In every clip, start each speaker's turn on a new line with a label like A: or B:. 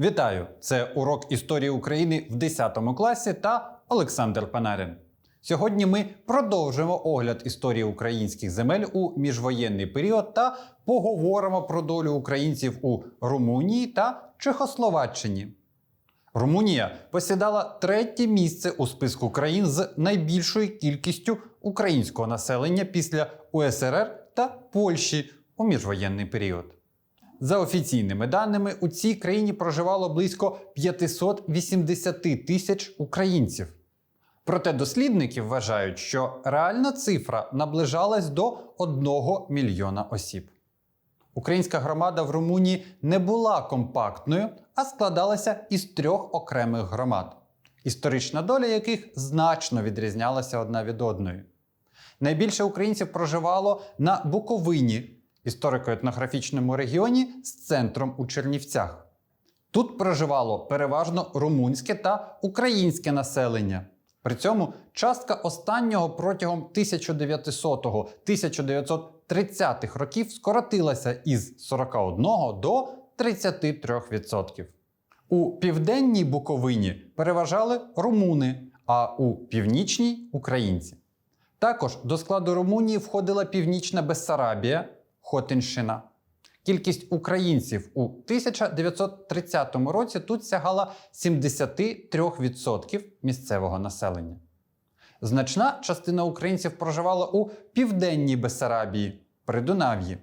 A: Вітаю! Це урок історії України в 10 класі та Олександр Панарин. Сьогодні ми продовжимо огляд історії українських земель у міжвоєнний період та поговоримо про долю українців у Румунії та Чехословаччині. Румунія посідала третє місце у списку країн з найбільшою кількістю українського населення після УСРР та Польщі у міжвоєнний період. За офіційними даними, у цій країні проживало близько 580 тисяч українців. Проте дослідники вважають, що реальна цифра наближалась до 1 мільйона осіб. Українська громада в Румунії не була компактною, а складалася із трьох окремих громад, історична доля яких значно відрізнялася одна від одної. Найбільше українців проживало на Буковині, історико-етнографічному регіоні з центром у Чернівцях. Тут проживало переважно румунське та українське населення. При цьому частка останнього протягом 1900-1930-х років скоротилася із 41 до 33%. У південній Буковині переважали румуни, а у північній українці. Також до складу Румунії входила Північна Бессарабія, Хотинщина. Кількість українців у 1930 році тут сягала 73% місцевого населення. Значна частина українців проживала у південній Бессарабії, Придунав'ї.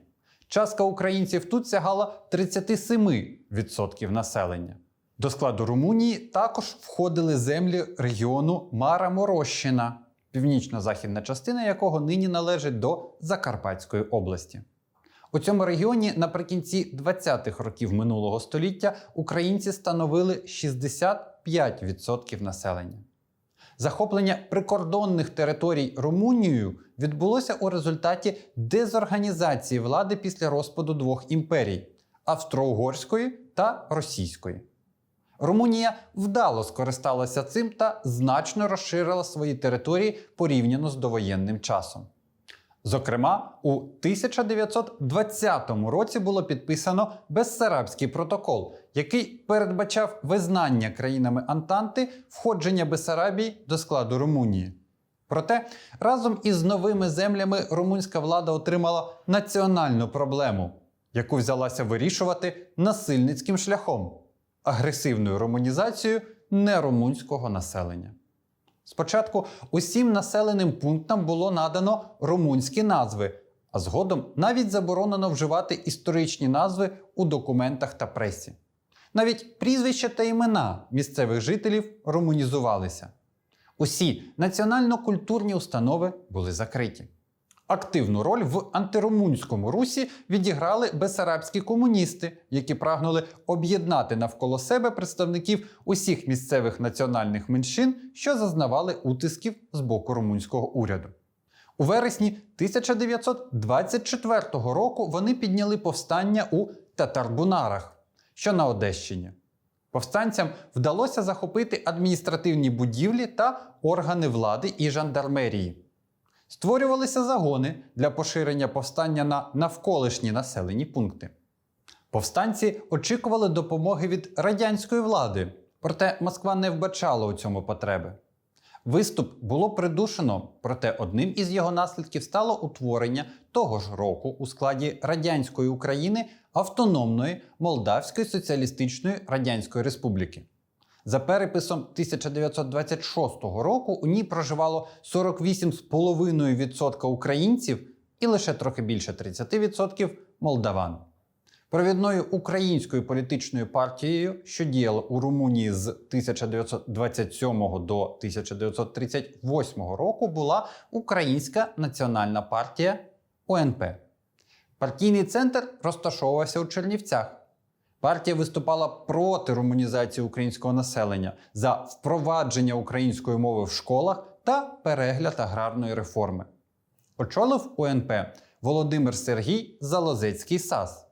A: Частка українців тут сягала 37% населення. До складу Румунії також входили землі регіону Мара Морощина, північно-західна частина якого нині належить до Закарпатської області. У цьому регіоні наприкінці 20-х років минулого століття українці становили 65% населення. Захоплення прикордонних територій Румунією відбулося у результаті дезорганізації влади після розпаду двох імперій австро-угорської та російської. Румунія вдало скористалася цим та значно розширила свої території порівняно з довоєнним часом. Зокрема, у 1920 році було підписано Бессарабський протокол, який передбачав визнання країнами Антанти входження Бессарабії до складу Румунії. Проте разом із новими землями румунська влада отримала національну проблему, яку взялася вирішувати насильницьким шляхом агресивною румунізацією нерумунського населення. Спочатку усім населеним пунктам було надано румунські назви, а згодом навіть заборонено вживати історичні назви у документах та пресі. Навіть прізвища та імена місцевих жителів румунізувалися. Усі національно-культурні установи були закриті. Активну роль в антирумунському русі відіграли бесарабські комуністи, які прагнули об'єднати навколо себе представників усіх місцевих національних меншин, що зазнавали утисків з боку румунського уряду. У вересні 1924 року вони підняли повстання у Татарбунарах, що на Одещині. Повстанцям вдалося захопити адміністративні будівлі та органи влади і жандармерії. Створювалися загони для поширення повстання на навколишні населені пункти. Повстанці очікували допомоги від радянської влади, проте Москва не вбачала у цьому потреби. Виступ було придушено, проте одним із його наслідків стало утворення того ж року у складі радянської України автономної Молдавської Соціалістичної Радянської Республіки. За переписом 1926 року у ній проживало 48,5% українців і лише трохи більше 30% молдаван. Провідною українською політичною партією, що діяла у Румунії з 1927 до 1938 року, була Українська національна партія УНП. Партійний центр розташовувався у Чернівцях. Партія виступала проти румунізації українського населення за впровадження української мови в школах та перегляд аграрної реформи. Очолив УНП Володимир Сергій Залозецький САС.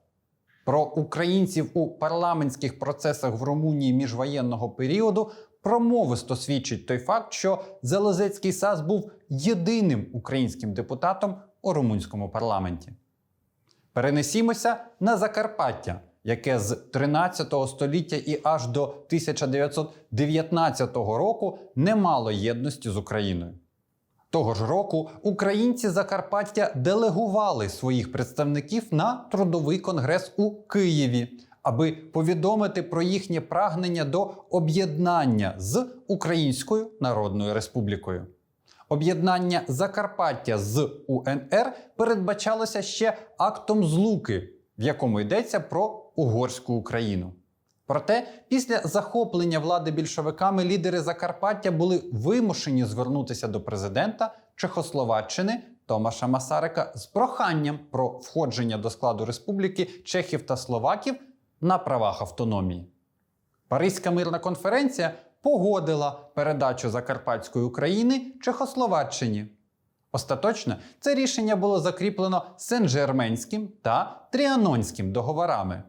A: Про українців у парламентських процесах в Румунії міжвоєнного періоду промовисто свідчить той факт, що Залозецький САС був єдиним українським депутатом у румунському парламенті. Перенесімося на Закарпаття, яке з 13 століття і аж до 1919 року не мало єдності з Україною. Того ж року українці Закарпаття делегували своїх представників на трудовий конгрес у Києві, аби повідомити про їхнє прагнення до об'єднання з Українською Народною Республікою. Об'єднання Закарпаття з УНР передбачалося ще актом злуки, в якому йдеться про угорську Україну. Проте, після захоплення влади більшовиками лідери Закарпаття були вимушені звернутися до президента Чехословаччини Томаша Масарика з проханням про входження до складу республіки чехів та словаків на правах автономії. Паризька мирна конференція погодила передачу Закарпатської України Чехословаччині. Остаточно це рішення було закріплено Сен-Жерменським та Тріанонським договорами.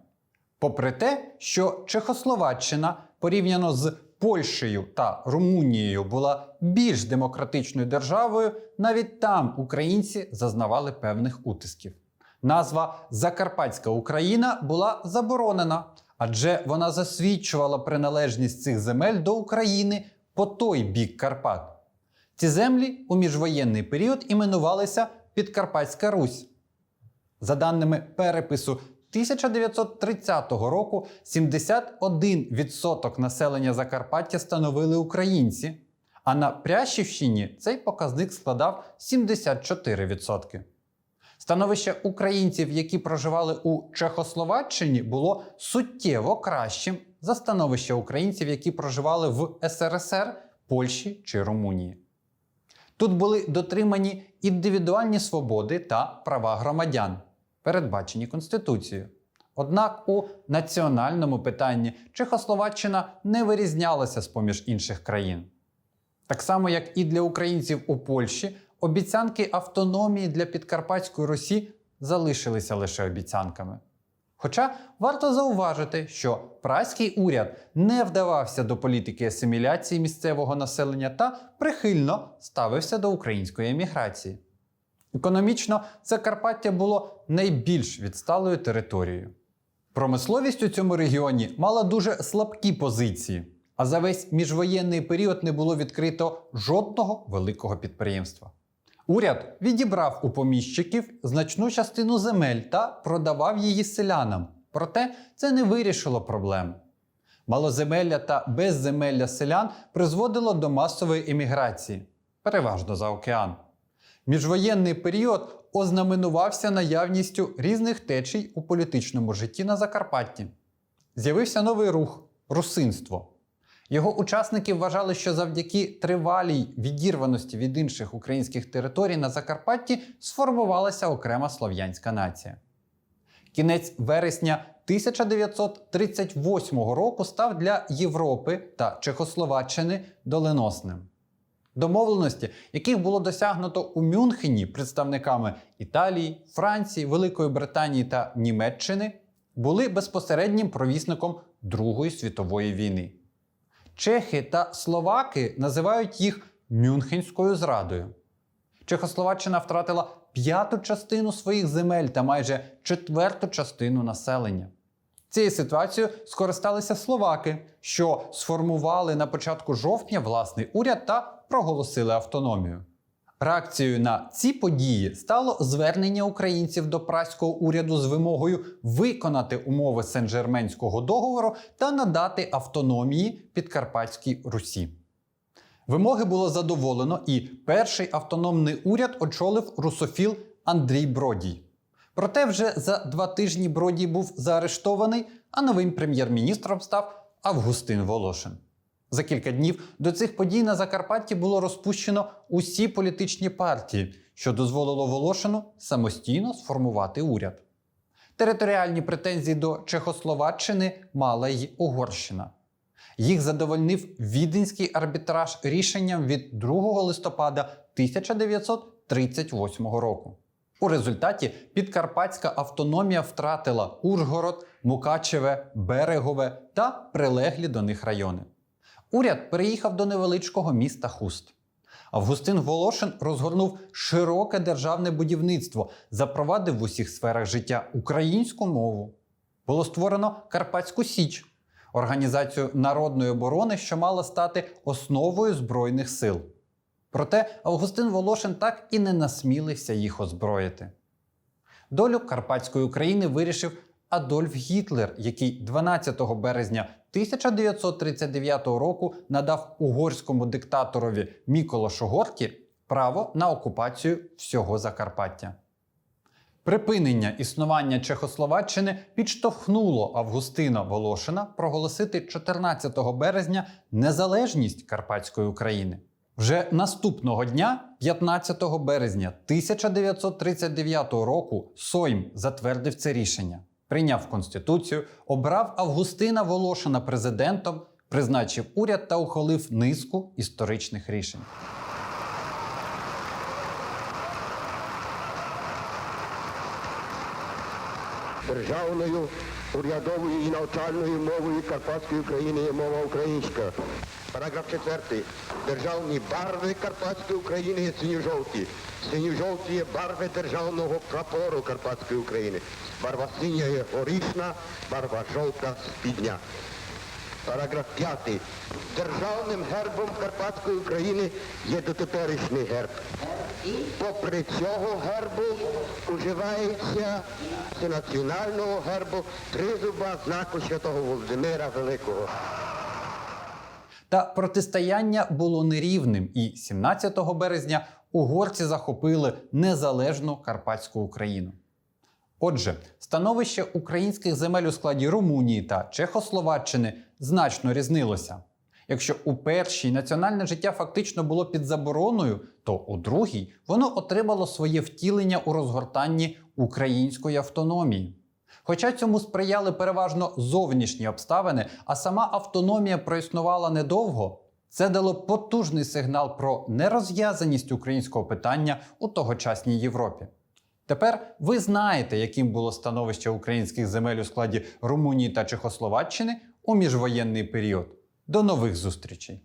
A: Попри те, що Чехословаччина порівняно з Польщею та Румунією була більш демократичною державою, навіть там українці зазнавали певних утисків. Назва Закарпатська Україна була заборонена, адже вона засвідчувала приналежність цих земель до України по той бік Карпат. Ці землі у міжвоєнний період іменувалися Підкарпатська Русь. За даними перепису 1930 року 71% населення Закарпаття становили українці, а на Прящівщині цей показник складав 74%. Становище українців, які проживали у Чехословаччині, було суттєво кращим за становище українців, які проживали в СРСР, Польщі чи Румунії. Тут були дотримані індивідуальні свободи та права громадян, передбачені Конституцією. Однак у національному питанні Чехословаччина не вирізнялася з поміж інших країн. Так само, як і для українців у Польщі, обіцянки автономії для Підкарпатської Русі залишилися лише обіцянками. Хоча варто зауважити, що праський уряд не вдавався до політики асиміляції місцевого населення та прихильно ставився до української еміграції. Економічно Закарпаття було найбільш відсталою територією. Промисловість у цьому регіоні мала дуже слабкі позиції, а за весь міжвоєнний період не було відкрито жодного великого підприємства. Уряд відібрав у поміщиків значну частину земель та продавав її селянам. Проте це не вирішило проблем. Малоземелля та безземелля селян призводило до масової еміграції, переважно за океан. Міжвоєнний період ознаменувався наявністю різних течій у політичному житті на Закарпатті. З'явився новий рух русинство. Його учасники вважали, що завдяки тривалій відірваності від інших українських територій на Закарпатті сформувалася окрема слов'янська нація. Кінець вересня 1938 року став для Європи та Чехословаччини доленосним. Домовленості, яких було досягнуто у Мюнхені представниками Італії, Франції, Великої Британії та Німеччини, були безпосереднім провісником Другої світової війни. Чехи та словаки називають їх Мюнхенською зрадою. Чехословаччина втратила п'яту частину своїх земель та майже четверту частину населення. Цією ситуацією скористалися словаки, що сформували на початку жовтня власний уряд та проголосили автономію. Реакцією на ці події стало звернення українців до праського уряду з вимогою виконати умови Сен-Жерменського договору та надати автономії Підкарпатській Русі. Вимоги було задоволено, і перший автономний уряд очолив русофіл Андрій Бродій. Проте вже за два тижні Бродій був заарештований, а новим прем'єр-міністром став Августин Волошин. За кілька днів до цих подій на Закарпатті було розпущено усі політичні партії, що дозволило Волошину самостійно сформувати уряд. Територіальні претензії до Чехословаччини мала й Угорщина. Їх задовольнив віденський арбітраж рішенням від 2 листопада 1938 року. У результаті підкарпатська автономія втратила Ужгород, Мукачеве, Берегове та прилеглі до них райони. Уряд переїхав до невеличкого міста Хуст. Августин Волошин розгорнув широке державне будівництво, запровадив в усіх сферах життя українську мову. було створено Карпатську Січ, організацію народної оборони, що мала стати основою збройних сил. Проте Августин Волошин так і не насмілився їх озброїти. Долю Карпатської України вирішив Адольф Гітлер, який 12 березня 1939 року надав угорському диктаторові Міколошу Горкі право на окупацію всього Закарпаття. Припинення існування Чехословаччини підштовхнуло Августина Волошина проголосити 14 березня незалежність Карпатської України. Вже наступного дня, 15 березня 1939 року, Сойм затвердив це рішення, прийняв конституцію, обрав Августина Волошина президентом, призначив уряд та ухвалив низку історичних рішень.
B: Державною, урядовою і навчальною мовою Карпатської України є мова українська. Параграф 4. Державні барви Карпатської України є синьо-жовті. Синьо-жовті є барви державного прапору Карпатської України. Барва синя є горішна, барва жовта спідня. Параграф 5. Державним гербом Карпатської України є дотеперішній герб. Попри цього гербу уживається національного гербу тризуба знаку Святого Володимира Великого.
A: Та протистояння було нерівним, і 17 березня угорці захопили незалежну Карпатську Україну. Отже, становище українських земель у складі Румунії та Чехословаччини значно різнилося. Якщо у першій національне життя фактично було під забороною, то у другій воно отримало своє втілення у розгортанні української автономії. Хоча цьому сприяли переважно зовнішні обставини, а сама автономія проіснувала недовго, це дало потужний сигнал про нерозв'язаність українського питання у тогочасній Європі. Тепер ви знаєте, яким було становище українських земель у складі Румунії та Чехословаччини у міжвоєнний період. До нових зустрічей!